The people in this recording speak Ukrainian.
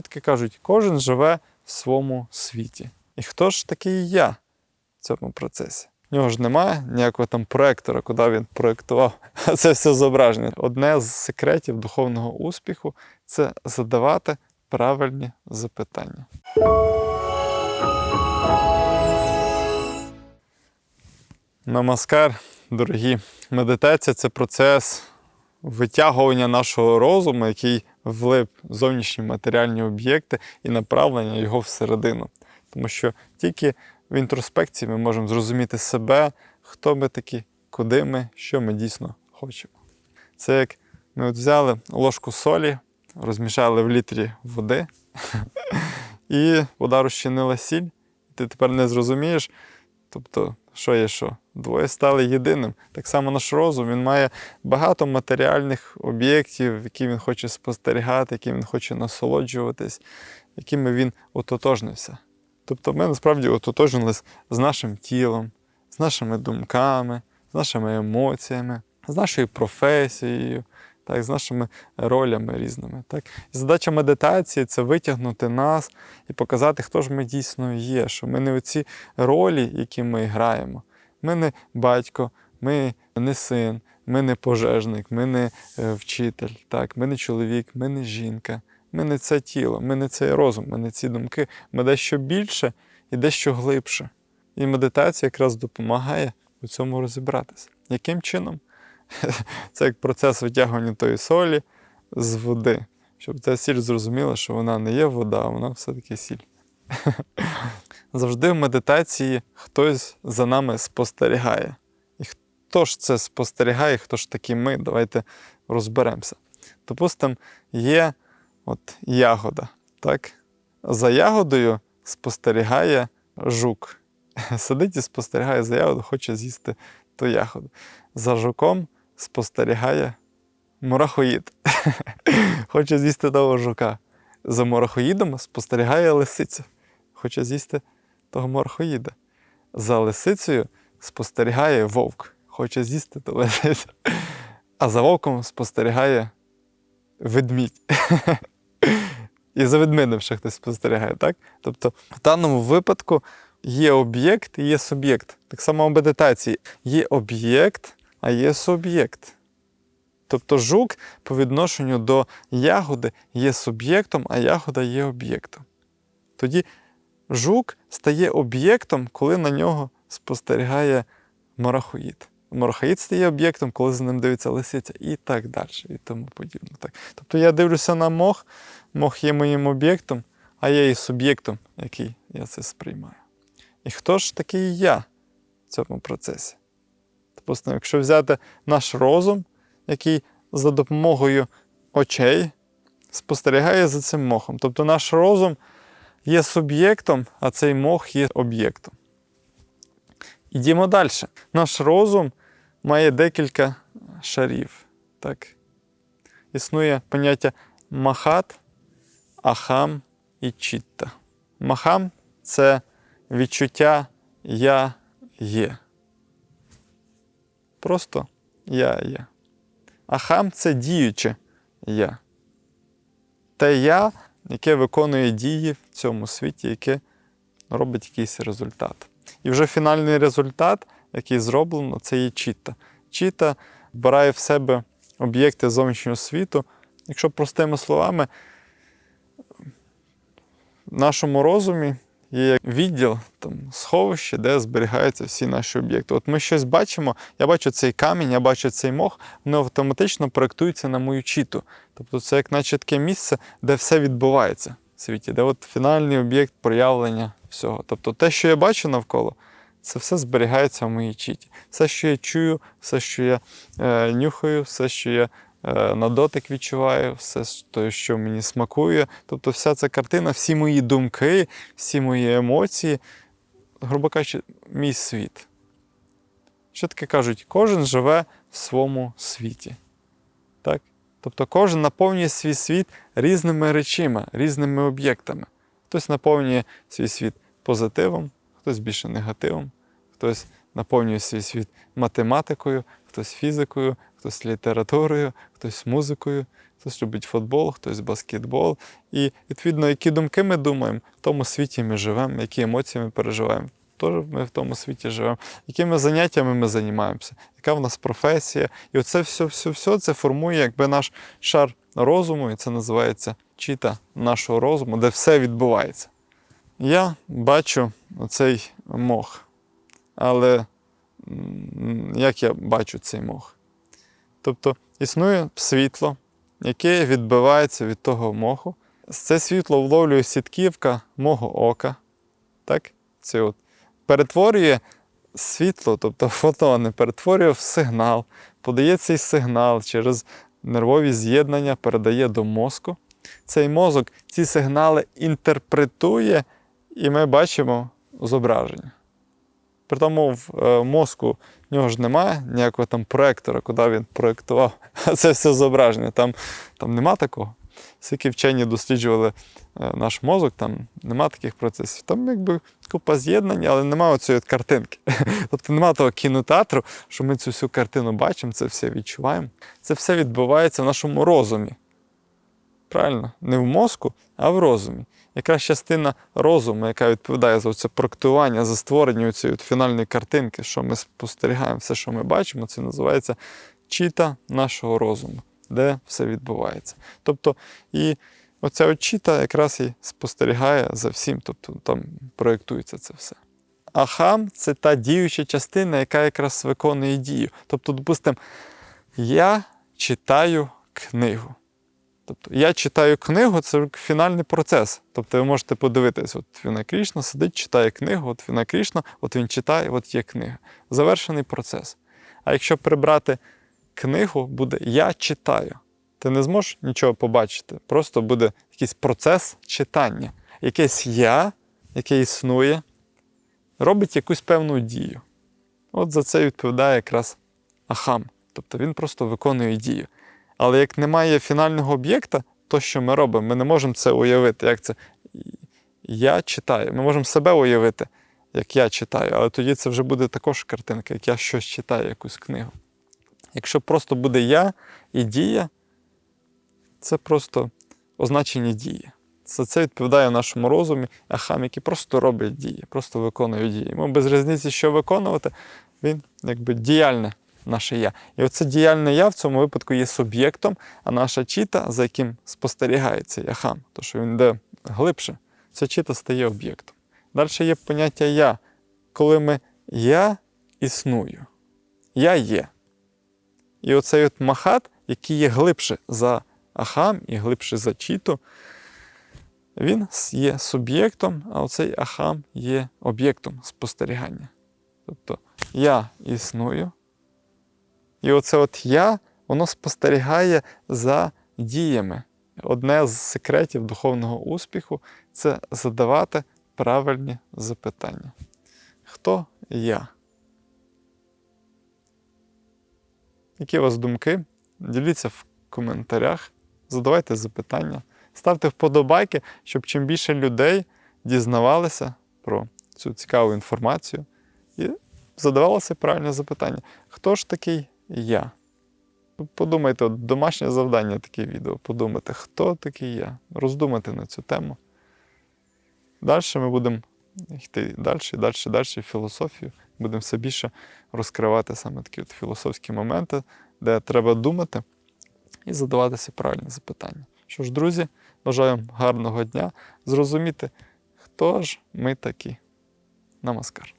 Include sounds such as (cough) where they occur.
Таке кажуть, кожен живе в своєму світі. І хто ж такий я в цьому процесі? В нього ж немає ніякого там проектора, куди він проєктував (laughs) це все зображення. Одне з секретів духовного успіху це задавати правильні запитання. Намаскар, дорогі. Медитація це процес витягування нашого розуму, який влип в зовнішні матеріальні об'єкти і направлення його всередину. Тому що тільки в інтроспекції ми можемо зрозуміти себе, хто ми такі, куди ми, що ми дійсно хочемо. Це як ми от взяли ложку солі, розмішали в літрі води, (laughs) і вода розчинила сіль, і ти тепер не зрозумієш, тобто, що є що. Двоє стали єдиним. Так само наш розум він має багато матеріальних об'єктів, які він хоче спостерігати, які він хоче насолоджуватись, якими він ототожнився. Тобто ми насправді ототожнились з нашим тілом, з нашими думками, з нашими емоціями, з нашою професією, так, з нашими ролями різними. Так. І задача медитації це витягнути нас і показати, хто ж ми дійсно є, що ми не оці ролі, які ми граємо. Ми не батько, ми не син, ми не пожежник, ми не е, вчитель, так, ми не чоловік, ми не жінка, ми не це тіло, ми не цей розум, ми не ці думки. Ми дещо більше і дещо глибше. І медитація якраз допомагає у цьому розібратися. Яким чином? (laughs) Це як процес витягування тої солі з води, щоб ця сіль зрозуміла, що вона не є вода, а вона все-таки сіль. (laughs) Завжди в медитації хтось за нами спостерігає. І хто ж це спостерігає, хто ж такі ми? Давайте розберемося. Допустимо, є от ягода. Так? За ягодою спостерігає жук. (laughs) Сидить і спостерігає за ягоду, хоче з'їсти ту ягоду. За жуком спостерігає мурахоїд. (laughs) Хоче з'їсти того жука. За мурахоїдом спостерігає лисиця. Хоче з'їсти того мурахоїда. За лисицею спостерігає вовк. Хоче з'їсти ту лисицю. А за вовком спостерігає ведмідь. (laughs) І за ведмедем ще хтось спостерігає, так? Тобто, в даному випадку є об'єкт і є суб'єкт. Так само в медитації є об'єкт, а є суб'єкт. Тобто жук по відношенню до ягоди є суб'єктом, а ягода є об'єктом. Тоді жук стає об'єктом, коли на нього спостерігає морахоїд. Морахоїд стає об'єктом, коли за ним дивиться лисиця, і так далі, і тому подібне. Так. Тобто я дивлюся на мох, мох є моїм об'єктом, а я є суб'єктом, який я це сприймаю. І хто ж такий я в цьому процесі? Тобто, якщо взяти наш розум, який за допомогою очей спостерігає за цим мохом. Тобто наш розум є суб'єктом, а цей мох є об'єктом. Ідімо далі. Наш розум має декілька шарів. Так? Існує поняття махат, ахам і чітта. Махам це відчуття я є. Просто я є. Ахам це діюче я. Те я, яке виконує дії в цьому світі, яке робить якийсь результат. І вже фінальний результат, який зроблено, це є чіта. Чіта вбирає в себе об'єкти зовнішнього світу. Якщо простими словами, в нашому розумі є відділ, там, сховище, де зберігаються всі наші об'єкти. От ми щось бачимо, я бачу цей камінь, я бачу цей мох, вони автоматично проєктуються на мою чіту. Тобто це як наче таке місце, де все відбувається в світі, де от фінальний об'єкт проявлення всього. Тобто те, що я бачу навколо, це все зберігається в моїй чіті. Все, що я чую, все, що я е, нюхаю, все, що я на дотик відчуваю, все, що мені смакує. Тобто вся ця картина, всі мої думки, всі мої емоції, грубо кажучи, мій світ. Що таке кажуть? Кожен живе в своєму світі. Так? Тобто кожен наповнює свій світ різними речима, різними об'єктами. Хтось наповнює свій світ позитивом, хтось більше негативом, хтось наповнює свій світ математикою, хтось фізикою, хтось літературою, хтось музикою, хтось любить футбол, хтось баскетбол. І відповідно, які думки ми думаємо, в тому світі ми живемо, які емоції ми переживаємо. Теж ми в тому світі живемо, якими заняттями ми займаємося, яка в нас професія. І оце все, все, все це формує якби наш шар розуму, і це називається чіта нашого розуму, де все відбувається. Я бачу оцей мох, але як я бачу цей мох? Тобто існує світло, яке відбивається від того моху. Це світло вловлює сітківка мого ока. Так? Це от перетворює світло, тобто (laughs) фотони, перетворює в сигнал, подає цей сигнал через нервові з'єднання, передає до мозку. Цей мозок ці сигнали інтерпретує, і ми бачимо зображення. При тому в е, мозку в нього ж немає ніякого там проектора, куди він проєктував. (laughs) А це все зображення. Там, там нема такого. Скільки вчені досліджували е, наш мозок, там нема таких процесів. Там якби купа з'єднань, але нема оцієї картинки. (laughs) Тобто нема того кінотеатру, що ми цю всю картину бачимо, це все відчуваємо. Це все відбувається в нашому розумі. Правильно? Не в мозку, а в розумі. Якраз частина розуму, яка відповідає за це проектування, за створення цієї фінальної картинки, що ми спостерігаємо, все, що ми бачимо, це називається чіта нашого розуму, де все відбувається. Тобто, і оця чіта якраз і спостерігає за всім, тобто там проєктується це все. Ахам це та діюча частина, яка якраз виконує дію. Тобто, допустимо, я читаю книгу. Тобто я читаю книгу, це фінальний процес. Тобто ви можете подивитись, от Віна Крішна сидить, читає книгу, от Віна Крішна, от він читає, от є книга. Завершений процес. А якщо прибрати книгу, буде я читаю. Ти не зможеш нічого побачити. Просто буде якийсь процес читання. Якесь я, яке існує, робить якусь певну дію. От за це відповідає якраз Ахам. Тобто він просто виконує дію. Але як немає фінального об'єкта, то, що ми робимо, ми не можемо це уявити. Як це я читаю. Ми можемо себе уявити, як я читаю, але тоді це вже буде також картинка, як я щось читаю, якусь книгу. Якщо просто буде я і дія, це просто означені дії. За це відповідає нашому розумі ахам, який просто робить дії, просто виконує дії. Йому без різниці, що виконувати, він якби діяльне наше я. І оце діяльне я в цьому випадку є суб'єктом, а наша чіта, за яким спостерігає цей ахам, то що він йде глибше, ця чіта стає об'єктом. Далі є поняття я, коли ми я існую, я є. І оцей от махат, який є глибше за ахам і глибше за чіту, він є суб'єктом, а оцей ахам є об'єктом спостерігання. Тобто я існую, і оце от я, воно спостерігає за діями. Одне з секретів духовного успіху це задавати правильні запитання. Хто я? Які у вас думки? Діліться в коментарях, задавайте запитання, ставте вподобайки, щоб чим більше людей дізнавалися про цю цікаву інформацію і задавалося правильне запитання. Хто ж такий я? Подумайте, от домашнє завдання таке відео. Подумайте, хто такий я? Роздумати на цю тему. Далі ми будемо йти далі, далі, далі філософію. Будемо все більше розкривати саме такі от філософські моменти, де треба думати і задаватися правильні запитання. Що ж, друзі, бажаю вам гарного дня, зрозуміти, хто ж ми такі. Намаскар.